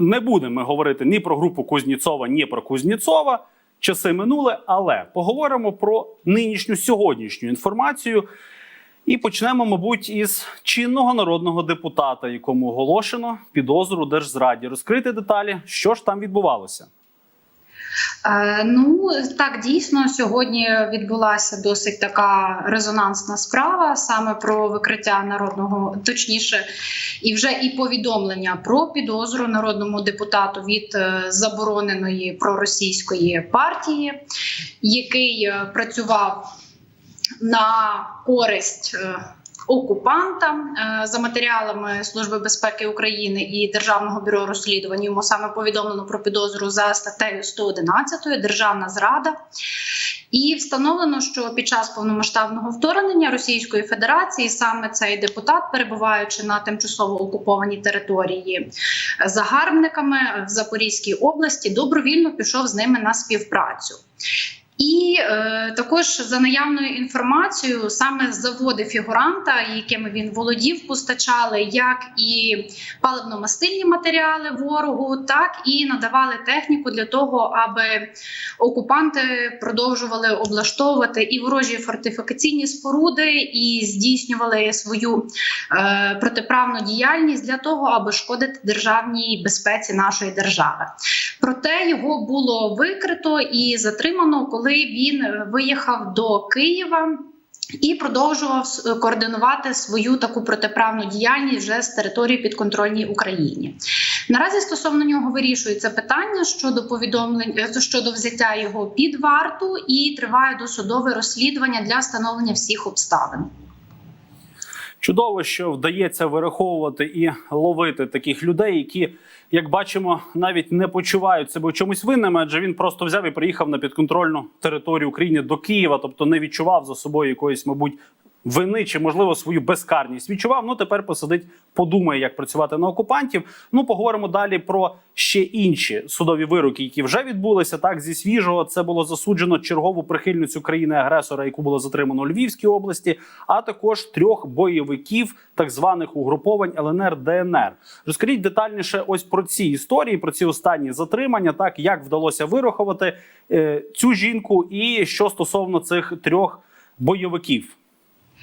не будемо говорити ні про групу Кузніцова, ні про Кузніцова. Часи минули, але поговоримо про нинішню сьогоднішню інформацію. І почнемо, мабуть, із чинного народного депутата, якому оголошено підозру держзраді. Розкрити деталі, що ж там відбувалося. Е, Ну так дійсно сьогодні відбулася досить така резонансна справа саме про викриття народного, точніше, і вже і повідомлення про підозру народному депутату від е, забороненої проросійської партії, який е, працював на користь. Окупантам е, за матеріалами Служби безпеки України і Державного бюро розслідувань йому саме повідомлено про підозру за статтею 111 Державна зрада. І встановлено, що під час повномасштабного вторгнення Російської Федерації саме цей депутат, перебуваючи на тимчасово окупованій території загарбниками в Запорізькій області, добровільно пішов з ними на співпрацю. І е, також за наявною інформацією, саме заводи фігуранта, якими він володів, постачали як і паливно-мастильні матеріали ворогу, так і надавали техніку для того, аби окупанти продовжували облаштовувати і ворожі фортифікаційні споруди, і здійснювали свою е, протиправну діяльність для того, аби шкодити державній безпеці нашої держави. Проте його було викрито і затримано, коли він виїхав до Києва. І продовжував координувати свою таку протиправну діяльність вже з території підконтрольній Україні. Наразі стосовно нього вирішується питання щодо повідомлень е, щодо взяття його під варту, і триває досудове розслідування для встановлення всіх обставин. Чудово, що вдається вираховувати і ловити таких людей, які, як бачимо, навіть не почувають себе чомусь винними, адже він просто взяв і приїхав на підконтрольну територію України до Києва, тобто не відчував за собою якоїсь, мабуть. Вини чи можливо свою безкарність відчував. Ну тепер посидить, подумає, як працювати на окупантів. Ну поговоримо далі про ще інші судові вироки, які вже відбулися. Так зі свіжого це було засуджено чергову прихильницю країни-агресора, яку було затримано у Львівській області, а також трьох бойовиків так званих угруповань ЛНР ДНР. Розкажіть детальніше ось про ці історії, про ці останні затримання, так як вдалося вирахувати е, цю жінку, і що стосовно цих трьох бойовиків.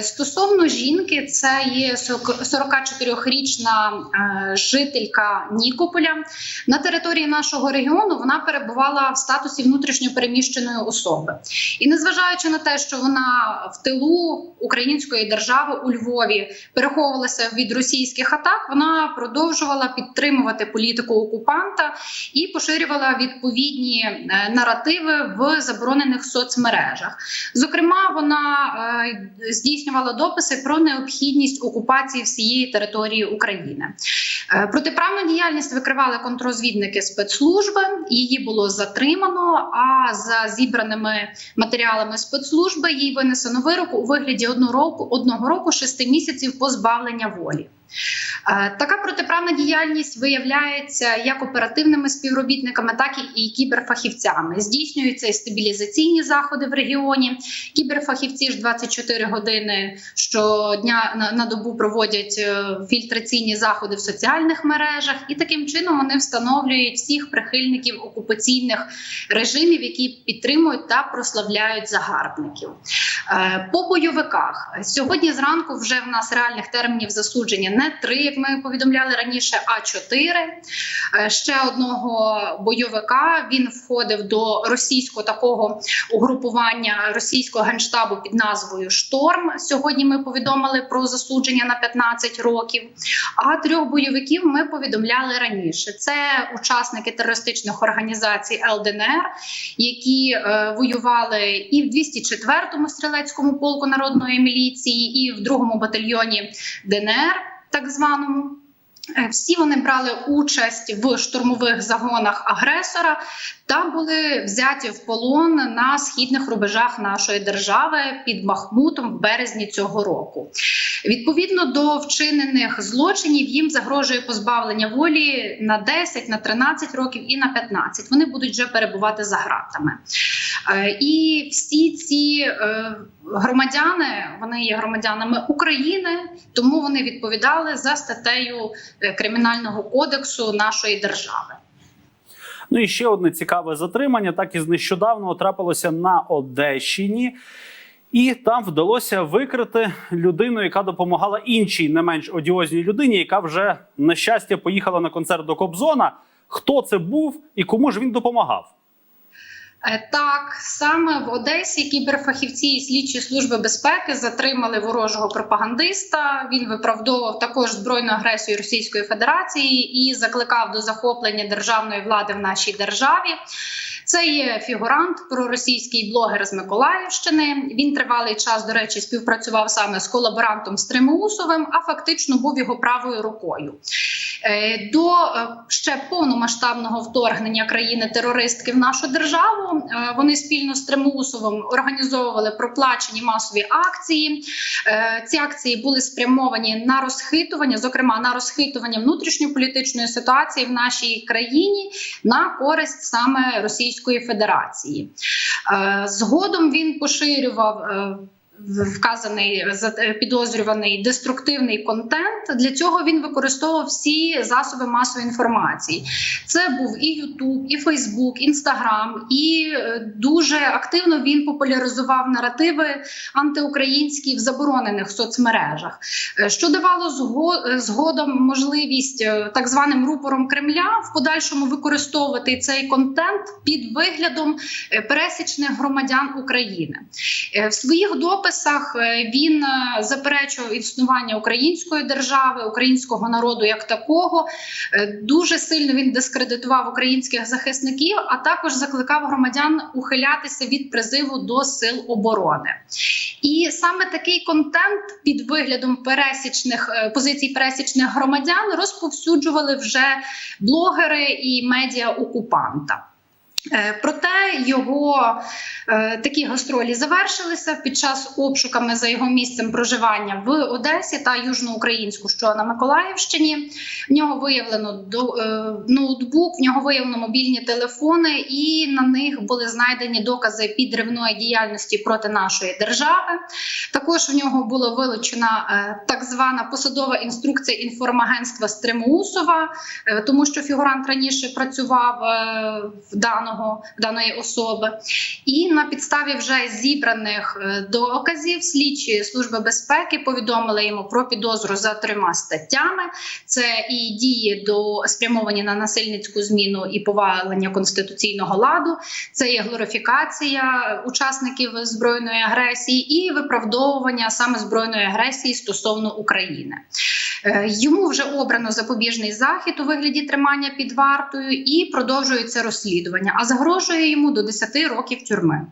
Стосовно жінки, це є 44-річна е, жителька Нікополя. На території нашого регіону вона перебувала в статусі внутрішньопереміщеної особи. І незважаючи на те, що вона в тилу української держави у Львові переховувалася від російських атак, вона продовжувала підтримувати політику окупанта і поширювала відповідні е, наративи в заборонених соцмережах. Зокрема, вона е, здійснювала дописи про необхідність окупації всієї території України. Е, Протиправну діяльність викривали контрозвідники спецслужби. Її було затримано. А за зібраними матеріалами спецслужби їй винесено вирок у вигляді одного року одного року шести місяців позбавлення волі. Е, Така протиправна діяльність виявляється як оперативними співробітниками, так і кіберфахівцями. Здійснюються і стабілізаційні заходи в регіоні. Кіберфахівці ж 24 години щодня на, добу проводять е, фільтраційні заходи в соціальних мережах, і таким чином вони встановлюють всіх прихильників окупаційних режимів, які підтримують та прославляють загарбників. Е, По бойовиках сьогодні зранку вже в нас реальних термінів засудження не три, як ми повідомляли раніше, а чотири. Е, Ще одного бойовика він входив до російського такого угрупування російського генштабу під назвою Шторм. Сьогодні ми повідомили про засудження на 15 років. А трьох бойовиків ми повідомляли раніше. Це учасники терористичних організацій ЛДНР, які е, воювали і в 204-му стрілецькому полку народної міліції, і в другому батальйоні ДНР, так званому. Е, Всі вони брали участь в штурмових загонах агресора та були взяті в полон на східних рубежах нашої держави під Бахмутом в березні цього року. Відповідно до вчинених злочинів, їм загрожує позбавлення волі на 10, на 13 років і на 15. Вони будуть вже перебувати за ґратами. Е, І всі ці е, громадяни вони є громадянами України, тому вони відповідали за статтею е, кримінального кодексу нашої держави. Ну і ще одне цікаве затримання. Так і нещодавно трапилося на Одещині. І там вдалося викрити людину, яка допомагала іншій не менш одіозній людині, яка вже на щастя поїхала на концерт до Кобзона. Хто це був і кому ж він допомагав? Е, Так, саме в Одесі кіберфахівці і слідчі служби безпеки затримали ворожого пропагандиста. Він виправдовував також збройну агресію Російської Федерації і закликав до захоплення державної влади в нашій державі. Це є фігурант, проросійський блогер з Миколаївщини. Він тривалий час, до речі, співпрацював саме з колаборантом Стримусовим, а фактично був його правою рукою. Е, До е, ще повномасштабного вторгнення країни-терористки в нашу державу е, вони спільно з Тремусовим організовували проплачені масові акції. Ці акції були спрямовані на розхитування, зокрема на розхитування внутрішньополітичної ситуації в нашій країні на користь саме Російської Федерації. Згодом він поширював. Вказаний за- підозрюваний деструктивний контент. Для цього він використовував всі засоби масової інформації. Це був і Ютуб, і Фейсбук, Інстаграм, і е, дуже активно він популяризував наративи антиукраїнські в заборонених соцмережах, е, що давало е, згодом можливість так званим рупором Кремля в подальшому використовувати цей контент під виглядом пересічних громадян України. В своїх дописах е, він е, заперечував існування української держави, українського народу як такого. Е, Дуже сильно він дискредитував українських захисників, а також закликав громадян ухилятися від призиву до сил оборони. І саме такий контент під виглядом пересічних позицій пересічних громадян розповсюджували вже блогери і медіа окупанта. Е, Проте його е, такі гастролі завершилися під час обшуками за його місцем проживання в Одесі та Южноукраїнську, що на Миколаївщині. В нього виявлено до, е, ноутбук, в нього виявлено мобільні телефони, і на них були знайдені докази підривної діяльності проти нашої держави. Також в нього була вилучена е, так звана посадова інструкція інформагентства Стримусова, е, тому що фігурант раніше працював е, в даного даної особи. І на підставі вже зібраних е, доказів слідчі служби безпеки повідомили йому про підозру за трьома статтями: це і дії до спрямовані на насильницьку зміну і повалення конституційного ладу, це є глорифікація учасників збройної агресії і виправдовування саме збройної агресії стосовно України. Е, Йому вже обрано запобіжний захід у вигляді тримання під вартою і продовжується розслідування. А загрожує йому до 10 років тюрми.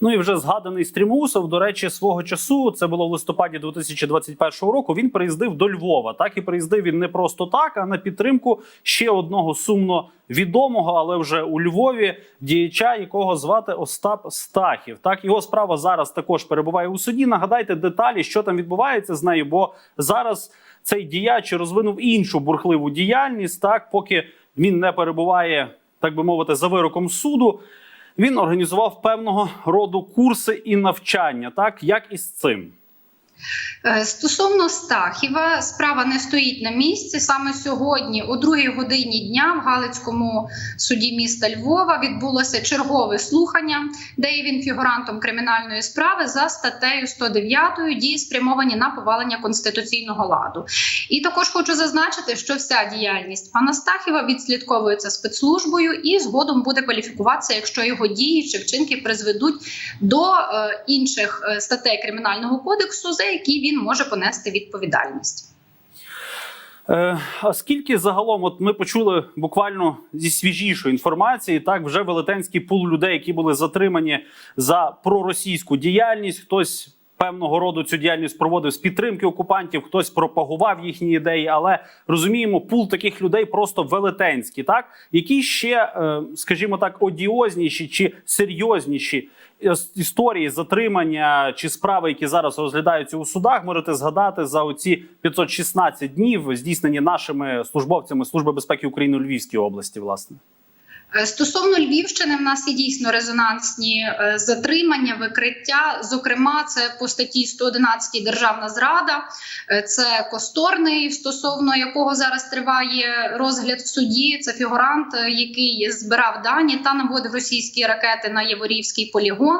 Ну і вже згаданий Стрімусов, до речі, свого часу це було в листопаді 2021 року. Він приїздив до Львова. Так і приїздив він не просто так, а на підтримку ще одного сумно відомого, але вже у Львові діяча, якого звати Остап Стахів. Так його справа зараз також перебуває у суді. Нагадайте деталі, що там відбувається з нею, бо зараз цей діяч розвинув іншу бурхливу діяльність. Так, поки він не перебуває, так би мовити, за вироком суду. Він організував певного роду курси і навчання, так як із цим. Е, Стосовно Стахіва, справа не стоїть на місці. Саме сьогодні, о другій годині дня, в Галицькому суді міста Львова відбулося чергове слухання, де є він фігурантом кримінальної справи за статтею 109 дії спрямовані на повалення конституційного ладу. І також хочу зазначити, що вся діяльність пана Стахіва відслідковується спецслужбою і згодом буде кваліфікуватися, якщо його дії чи вчинки призведуть до е, інших е, статей кримінального кодексу, за які він може понести відповідальність. Е, а скільки загалом, от ми почули буквально зі свіжішої інформації, так вже велетенський пул людей, які були затримані за проросійську діяльність, хтось. Певного роду цю діяльність проводив з підтримки окупантів, хтось пропагував їхні ідеї, але розуміємо, пул таких людей просто велетенський, так які ще, е, скажімо так, одіозніші чи серйозніші історії затримання чи справи, які зараз розглядаються у судах, можете згадати за оці 516 днів, здійснені нашими службовцями Служби безпеки України у Львівській області, власне. Е, Стосовно Львівщини, в нас є дійсно резонансні е, затримання, викриття. Зокрема, це по статті 111 державна зрада, Е, це Косторний, стосовно якого зараз триває розгляд в суді. Це фігурант, який збирав дані та наводив російські ракети на Яворівський полігон.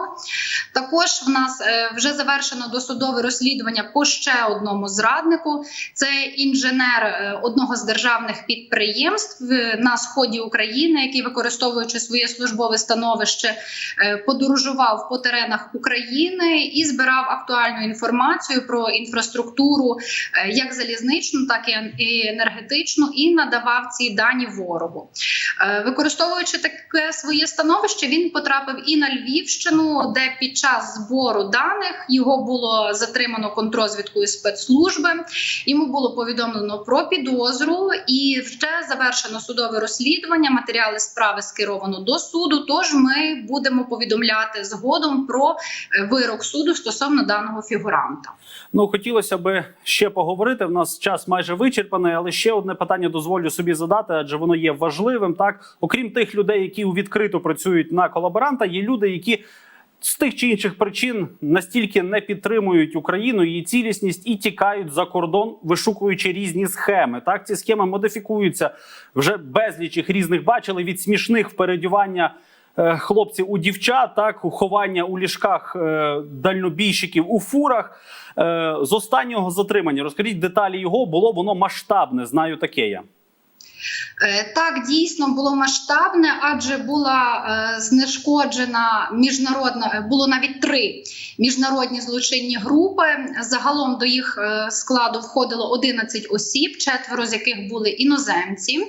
Також в нас вже завершено досудове розслідування по ще одному зраднику. Це інженер одного з державних підприємств на сході України, який, використовуючи своє службове становище, е, подорожував по теренах України і збирав актуальну інформацію про інфраструктуру, е, як залізничну, так і енергетичну, і надавав ці дані ворогу. Е, Використовуючи таке своє становище, він потрапив і на Львівщину, де під час збору даних його було затримано контрозвідкою спецслужби. Йому було повідомлено про підозру і вже завершено судове розслідування. Матеріали справи скеровано до суду. Тож ми будемо повідомляти згодом про е, вирок суду стосовно даного фігуранта. Ну хотілося би ще поговорити. В нас час майже вичерпаний, але ще одне питання дозволю собі задати, адже воно є важливим. Так, окрім тих людей, які у відкрито працюють на колаборанта, є люди, які з тих чи інших причин настільки не підтримують Україну її цілісність і тікають за кордон, вишукуючи різні схеми. Так, ці схеми модифікуються вже безліч їх різних бачили від смішних в передівання е, хлопців у дівчат, так ховання у ліжках е, дальнобійщиків у фурах. Е, з останнього затримання розкажіть деталі його, було воно масштабне. Знаю таке я. Е, Так, дійсно було масштабне, адже була е, знешкоджена міжнародна, е, було навіть три міжнародні злочинні групи. Загалом до їх складу входило 11 осіб, четверо з яких були іноземці.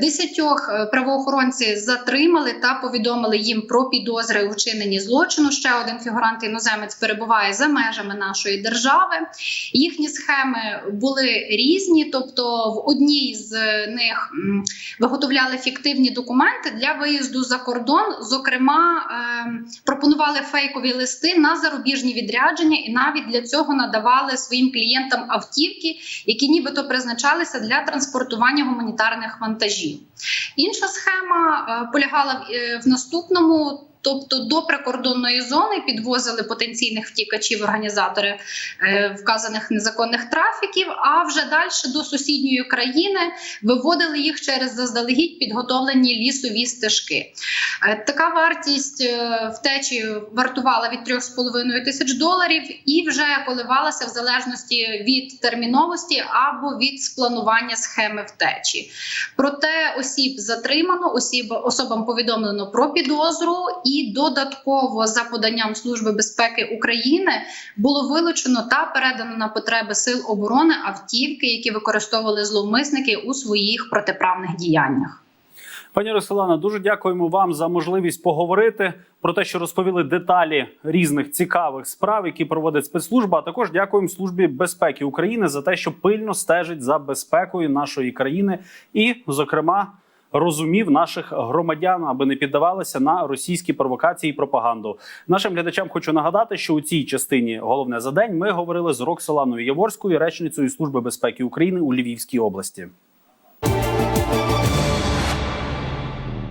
Десятьох правоохоронці затримали та повідомили їм про підозри у вчиненні злочину. Ще один фігурант іноземець перебуває за межами нашої держави. Їхні схеми були різні, тобто в одній з них м, виготовляли фіктивні документи для виїзду за кордон. Зокрема, е, пропонували фейкові листи на зарубіжні відрядження, і навіть для цього надавали своїм клієнтам автівки, які нібито призначалися для транспортування гуманітарних вантажів. Інша схема е, полягала е, в наступному. Тобто до прикордонної зони підвозили потенційних втікачів організатори е, вказаних незаконних трафіків. А вже далі до сусідньої країни виводили їх через заздалегідь підготовлені лісові стежки. Е, така вартість е, втечі вартувала від 3,5 тисяч доларів і вже коливалася в залежності від терміновості або від спланування схеми втечі. Проте осіб затримано, осіб особам повідомлено про підозру, і додатково за поданням Служби безпеки України було вилучено та передано на потреби сил оборони автівки, які використовували зловмисники у своїх протиправних діяннях. Пані Роксолана, дуже дякуємо вам за можливість поговорити про те, що розповіли деталі різних цікавих справ, які проводить спецслужба. А також дякуємо службі безпеки України за те, що пильно стежить за безпекою нашої країни, і, зокрема, розумів наших громадян, аби не піддавалися на російські провокації і пропаганду. Нашим глядачам хочу нагадати, що у цій частині головне за день ми говорили з Роксоланою Яворською, речницею служби безпеки України у Львівській області.